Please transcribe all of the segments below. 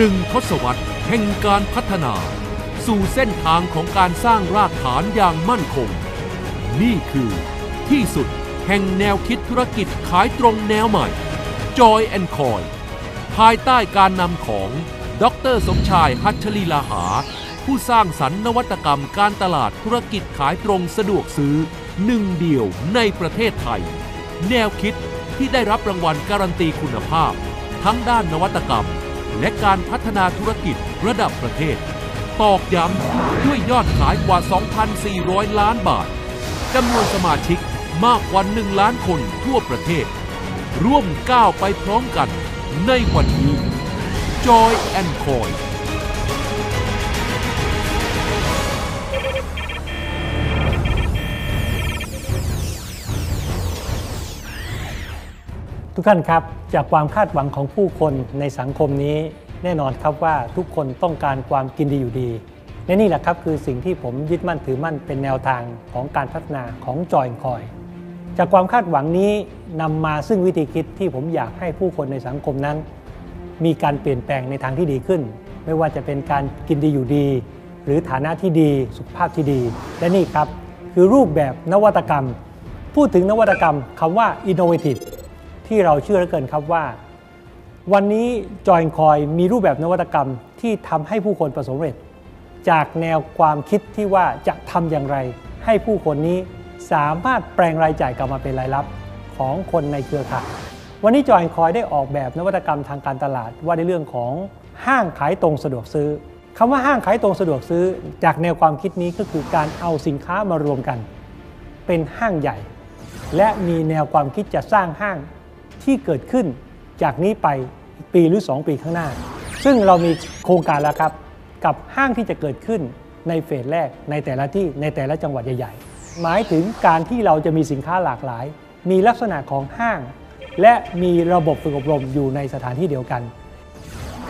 หนึ่งทศวรรษแห่งการพัฒนา สู่เส้นทางของการสร้างรากฐานอย่างมั่นคง นี่คือที่สุดแห่งแนวคิดธุรกิจขายตรงแนวใหม่ Joy and Coy ภายใต้การนำของ ดรสมชายฮัชลีลาหา ผู้สร้างสรรค์นวัตกรรมการตลาดธุรกิจขายตรงสะดวกซื้อหนึ่งเดียวในประเทศไทย แนวคิดที่ได้รับรางวัลการันตีคุณภาพ ทั้งด้านนวัตกรรม และการพัฒนาธุรกิจระดับประเทศ ตอกย้ำด้วยยอดขายกว่า 2,400 ล้านบาทจำนวนสมาชิกมากกว่า 1 ล้านคนทั่วประเทศ ร่วมก้าวไปพร้อมกันในวันนี้ Joy and Coin ทุกท่านครับจากความคาดหวังของผู้คนในสังคมนี้ แน่นอนครับว่าทุกคนต้องการความกินดีอยู่ดีและนี่แหละครับคือสิ่งที่ผมยึดมั่นถือมั่นเป็นแนวทางของการพัฒนาของจอยคอย จากความคาดหวังนี้นำมาซึ่งวิธีคิดที่ผมอยากให้ผู้คนในสังคมนั้น มีการเปลี่ยนแปลงในทางที่ดีขึ้น ไม่ว่าจะเป็นการกินดีอยู่ดี หรือฐานะที่ดี สุขภาพที่ดี และนี่ครับคือรูปแบบนวัตกรรม พูดถึงนวัตกรรมคำว่า innovative ที่เราเชื่อเหลือเกินครับว่า วันนี้จอยคอยมีรูปแบบนวัตกรรมที่ทำให้ผู้คนประสบเร็จ จากแนวความคิดที่ว่าจะทำอย่างไร ให้ผู้คนนี้สามารถแปลงรายจ่ายกลับมาเป็นรายรับของคนในเครือข่ายวันนี้จอยคอยได้ออกแบบนวัตกรรมทางการตลาดว่าในเรื่องของห้างขายตรงสะดวกซื้อคำว่าห้างขายตรงสะดวกซื้อ จากแนวความคิดนี้ก็คือการเอาสินค้ามารวมกัน เป็นห้างใหญ่ และมีแนวความคิดจะสร้างห้าง ที่เกิดขึ้นจากนี้ไปปีหรือ 2 ปีข้างหน้า ซึ่งเรามีโครงการแล้วครับ กับห้างที่จะเกิดขึ้นในเฟสแรกในแต่ละที่ในแต่ละจังหวัดใหญ่ๆ หมายถึงการที่เราจะมีสินค้าหลากหลาย มีลักษณะของห้าง และมีระบบฝึกอบรมอยู่ในสถานที่เดียวกัน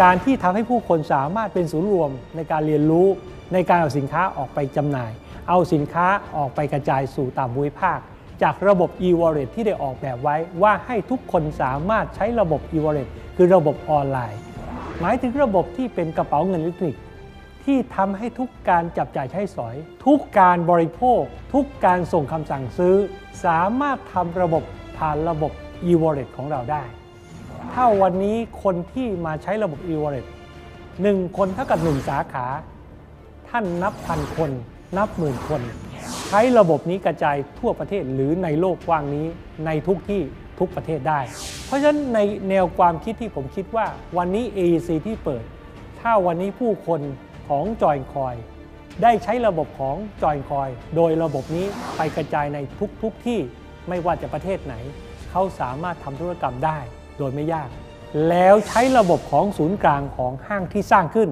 การที่ทำให้ผู้คนสามารถเป็นศูนย์รวมในการเรียนรู้ในการเอาสินค้าออกไปจำหน่าย เอาสินค้าออกไปกระจายสู่ตามภูมิภาค จากระบบ e-wallet ที่ได้ออกแบบไว้ว่าให้ทุกคนสามารถใช้ระบบ e-wallet คือระบบออนไลน์ หมายถึงระบบที่เป็นกระเป๋าเงินอิเล็กทรอนิกส์ที่ทำให้ทุกการจับจ่ายใช้สอย ทุกการบริโภค ทุกการส่งคำสั่งซื้อ สามารถทำระบบผ่านระบบ e-wallet ของเราได้ ถ้าวันนี้คนที่มาใช้ระบบ e-wallet หนึ่งคนเท่ากับหนึ่งสาขา ท่านนับพันคน นับหมื่นคน ใช้ระบบนี้กระจายทั่วประเทศหรือในโลกกว้างนี้ในทุกที่ทุกประเทศได้ เพราะฉะนั้นในแนวความคิดที่ผมคิดว่าวันนี้ AEC ที่เปิด ถ้าวันนี้ผู้คนของจอยคอย ได้ใช้ระบบของจอยคอย โดยระบบนี้ไปกระจายในทุกๆทที่ไม่ว่าจะประเทศไหน เขาสามารถทำธุรกรรมได้โดยไม่ยาก แล้วใช้ระบบของศูนย์กลางของห้างที่สร้างขึ้น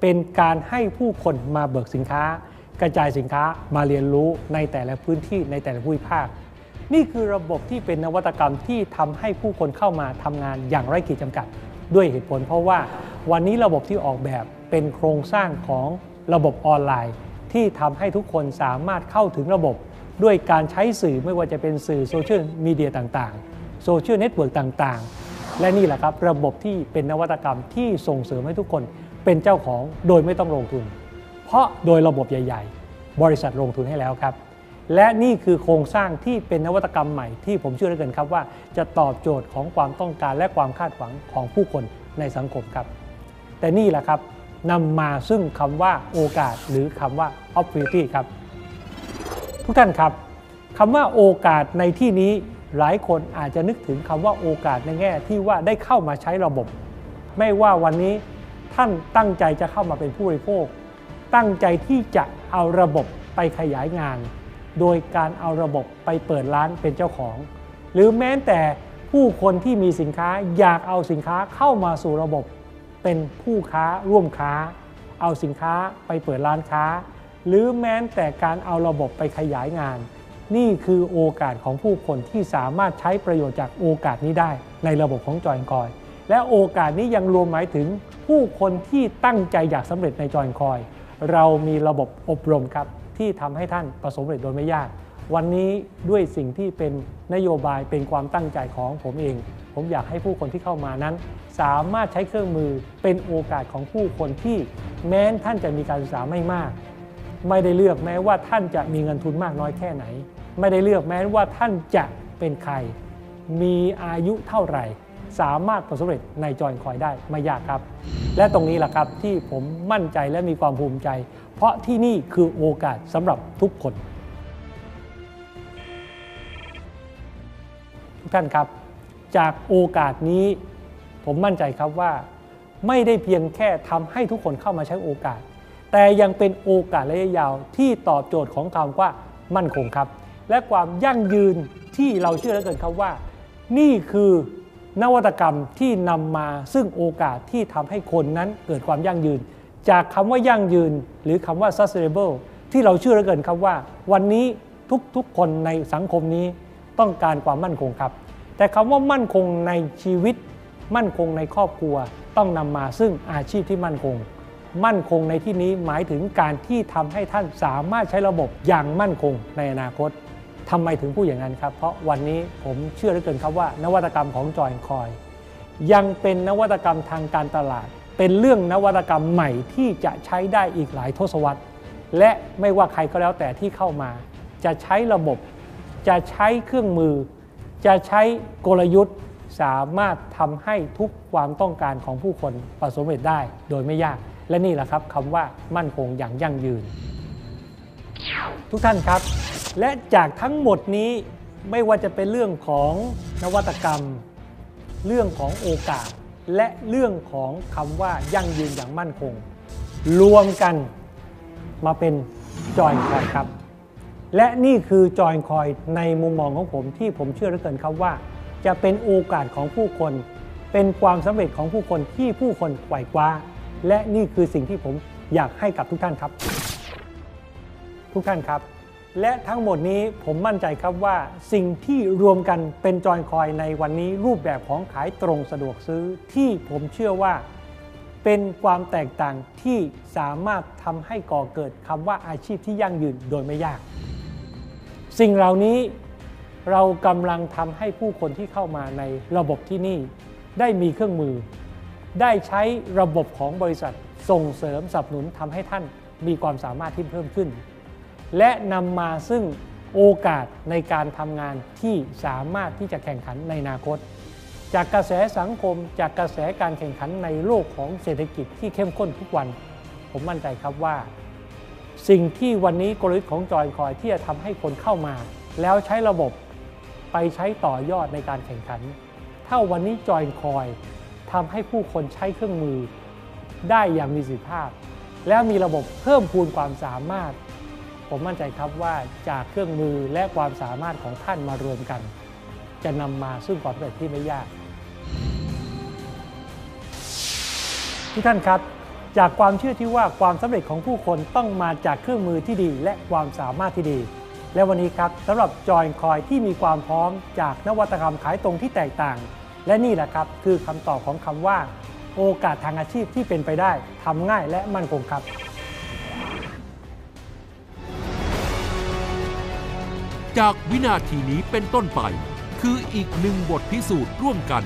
เป็นการให้ผู้คนมาเบิกสินค้า กระจายสินค้ามาเรียนรู้ในแต่ละพื้นที่ในแต่ละภูมิภาค นี่คือระบบที่เป็นนวัตกรรมที่ทำให้ผู้คนเข้ามาทำงานอย่างไร้ขีดจำกัด ด้วยเหตุผล เพราะว่าวันนี้ระบบที่ออกแบบเป็นโครงสร้างของระบบออนไลน์ ที่ทำให้ทุกคนสามารถเข้าถึงระบบ ด้วยการใช้สื่อไม่ว่าจะเป็นสื่อโซเชียลมีเดียต่างๆโซเชียลเน็ตเวิร์กต่างๆ และนี่แหละครับระบบที่เป็นนวัตกรรมที่ส่งเสริมให้ทุกคนเป็นเจ้าของโดยไม่ต้องลงทุน ราะโดยระบบใหญ่ ๆ บริษัทลงทุนให้แล้วครับ และนี่คือโครงสร้างที่เป็นนวัตกรรมใหม่ที่ผมเชื่อเหลือเกินครับว่าจะตอบโจทย์ของความต้องการและความคาดหวังของผู้คนในสังคมครับ แต่นี่แหละครับนำมาซึ่งคำว่าโอกาสหรือคำว่า opportunity ครับ ทุกท่านครับคำว่าโอกาสในที่นี้หลายคนอาจจะนึกถึงคำว่าโอกาสในแง่ที่ว่าได้เข้ามาใช้ระบบ ไม่ว่าวันนี้ท่านตั้งใจจะเข้ามาเป็นผู้บริโภค ตั้งใจที่จะเอาระบบไปขยายงาน โดยการเอาระบบไปเปิดร้านเป็นเจ้าของ หรือแม้แต่ผู้คนที่มีสินค้าอยากเอาสินค้าเข้ามาสู่ระบบ เป็นผู้ค้าร่วมค้า เอาสินค้าไปเปิดร้านค้า หรือแม้แต่การเอาระบบไปขยายงาน นี่คือโอกาสของผู้คนที่สามารถใช้ประโยชน์จากโอกาสนี้ได้ในระบบของจอยคอยและโอกาสนี้ยังรวมหมายถึงผู้คนที่ตั้งใจอยากสำเร็จในจอยคอย เรามีระบบอบรมครับที่ทำให้ท่านประสบความสำเร็จโดยไม่ยาก วันนี้ด้วยสิ่งที่เป็นนโยบายเป็นความตั้งใจของผมเอง ผมอยากให้ผู้คนที่เข้ามานั้น สามารถใช้เครื่องมือเป็นโอกาสของผู้คนที่แม้นท่านจะมีการศึกษาไม่มาก ไม่ได้เลือกแม้ว่าท่านจะมีเงินทุนมากน้อยแค่ไหน ไม่ได้เลือกแม้ว่าท่านจะเป็นใคร มีอายุเท่าไหร่ สามารถประสบความสำเร็จในจอยคอยได้ไม่ยากครับ และตรงนี้แหละครับที่ผมมั่นใจและมีความภูมิใจ เพราะที่นี่คือโอกาสสำหรับทุกคน ทุกท่านครับ จากโอกาสนี้ผมมั่นใจครับว่า ไม่ได้เพียงแค่ทำให้ทุกคนเข้ามาใช้โอกาส แต่ยังเป็นโอกาสระยะยาวที่ตอบโจทย์ของคำว่ามั่นคงครับ และความยั่งยืนที่เราเชื่อเหลือเกินครับว่า นี่คือ นวัตกรรมที่นำมาซึ่งโอกาสที่ทำให้คนนั้นเกิดความยั่งยืน จากคำว่ายั่งยืน หรือคำว่า sustainable ที่เราเชื่อเหลือเกินครับว่า วันนี้ทุกๆคนในสังคมนี้ต้องการความมั่นคงครับ แต่คำว่ามั่นคงในชีวิต มั่นคงในครอบครัว ต้องนำมาซึ่งอาชีพที่มั่นคง มั่นคงในที่นี้หมายถึงการที่ทำให้ท่านสามารถใช้ระบบอย่างมั่นคงในอนาคต ทำไมถึงพูดอย่างนั้นครับ เพราะวันนี้ผมเชื่อเหลือเกินครับว่า นวัตกรรมของจอยคอย ยังเป็นนวัตกรรมทางการตลาด เป็นเรื่องนวัตกรรมใหม่ที่จะใช้ได้อีกหลายทศวรรษ และไม่ว่าใครก็แล้วแต่ที่เข้ามา จะใช้ระบบ จะใช้เครื่องมือ จะใช้กลยุทธ์สามารถทำให้ทุกความต้องการของผู้คนประสบความเร็จได้โดยไม่ยาก และนี่แหละครับคำว่ามั่นคงอย่างยั่งยืน ทุกท่านครับ และจากทั้งหมดนี้ไม่ว่าจะเป็นเรื่องของนวัตกรรม เรื่องของโอกาส และเรื่องของคำว่ายั่งยืนอย่างมั่นคง รวมกันมาเป็นจอยคอยครับ และนี่คือจอยคอยในมุมมองของผมที่ผมเชื่อเหลือเกินครับว่า จะเป็นโอกาสของผู้คน เป็นความสำเร็จของผู้คนที่ผู้คนไขว่คว้า และนี่คือสิ่งที่ผมอยากให้กับทุกท่านครับ ทุกท่านครับ และทั้งหมดนี้ผมมั่นใจครับว่าสิ่งที่รวมกันเป็นจอยคอยในวันนี้รูปแบบของขายตรงสะดวกซื้อที่ผมเชื่อว่า เป็นความแตกต่างที่สามารถทำให้ก่อเกิดคำว่าอาชีพที่ยั่งยืนโดยไม่ยาก สิ่งเหล่านี้เรากำลังทำให้ผู้คนที่เข้ามาในระบบที่นี่ ได้มีเครื่องมือ ได้ใช้ระบบของบริษัทส่งเสริมสนับสนุนทำให้ท่านมีความสามารถที่เพิ่มขึ้น และนำมาซึ่งโอกาสในการทำงานที่สามารถที่จะแข่งขันในอนาคต จากกระแสสังคมจากกระแสการแข่งขันในโลกของเศรษฐกิจที่เข้มข้นทุกวัน ผมมั่นใจครับว่า สิ่งที่วันนี้กลยุทธ์ของจอยคอยที่จะทำให้คนเข้ามา แล้วใช้ระบบไปใช้ต่อยอดในการแข่งขัน ถ้าวันนี้จอยคอยทำให้ผู้คนใช้เครื่องมือ ได้อย่างมีประสิทธิภาพ แล้วมีระบบเพิ่มพูนความสามารถ ผมมั่นใจครับว่าจากเครื่องมือและความสามารถของท่านมารวมกัน จะนำมาซึ่งความสำเร็จที่ไม่ยากทุกท่านครับ จากความเชื่อที่ว่าความสำเร็จของผู้คนต้องมาจากเครื่องมือที่ดี และความสามารถที่ดี และวันนี้ครับสำหรับจอยคอยที่มีความพร้อมจากนวัตกรรมขายตรงที่แตกต่าง และนี่แหละครับคือคำตอบของคำว่า โอกาสทางอาชีพที่เป็นไปได้ทำง่ายและมั่นคงครับ จากวินาทีนี้เป็นต้นไป คืออีกหนึ่งบทพิสูจน์ร่วมกัน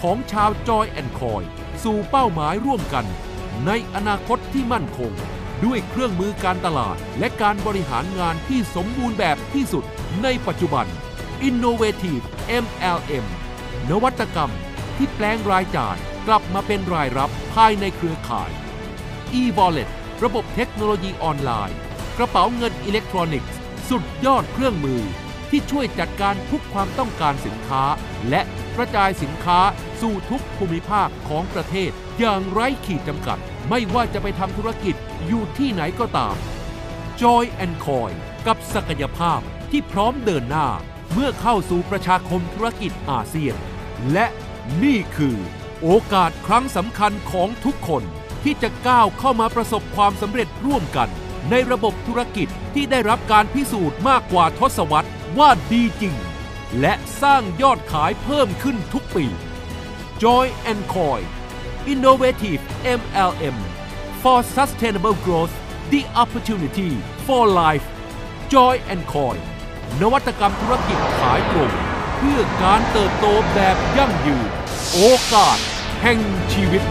ของชาวจอยแอนคอย สู่เป้าหมายร่วมกัน ในอนาคตที่มั่นคง ด้วยเครื่องมือการตลาด และการบริหารงานที่สมบูรณ์แบบที่สุดในปัจจุบัน Innovative MLM นวัตกรรมที่แปลงรายจ่ายกลับมาเป็นรายรับภายในเครือข่าย e-wallet ระบบเทคโนโลยีออนไลน์ กระเป๋าเงินอิเล็กทรอนิกส์ สุดยอดเครื่องมือ ที่ช่วยจัดการทุกความต้องการสินค้า และกระจายสินค้าสู่ทุกภูมิภาคของประเทศ อย่างไร้ขีดจำกัด ไม่ว่าจะไปทำธุรกิจอยู่ที่ไหนก็ตาม Joy and Coy กับศักยภาพที่พร้อมเดินหน้า เมื่อเข้าสู่ประชาคมธุรกิจอาเซียน และนี่คือ โอกาสครั้งสำคัญของทุกคนที่จะก้าวเข้ามาประสบความสำเร็จร่วมกัน ในระบบธุรกิจที่ได้รับการพิสูจน์มากกว่าทศวรรษว่าดีจริง และสร้างยอดขายเพิ่มขึ้นทุกปี Joy and Coy Innovative MLM for Sustainable Growth The Opportunity for Life Joy and Coy นวัตกรรมธุรกิจขายตรงเพื่อการเติบโตแบบยั่งยืน โอกาสแห่งชีวิต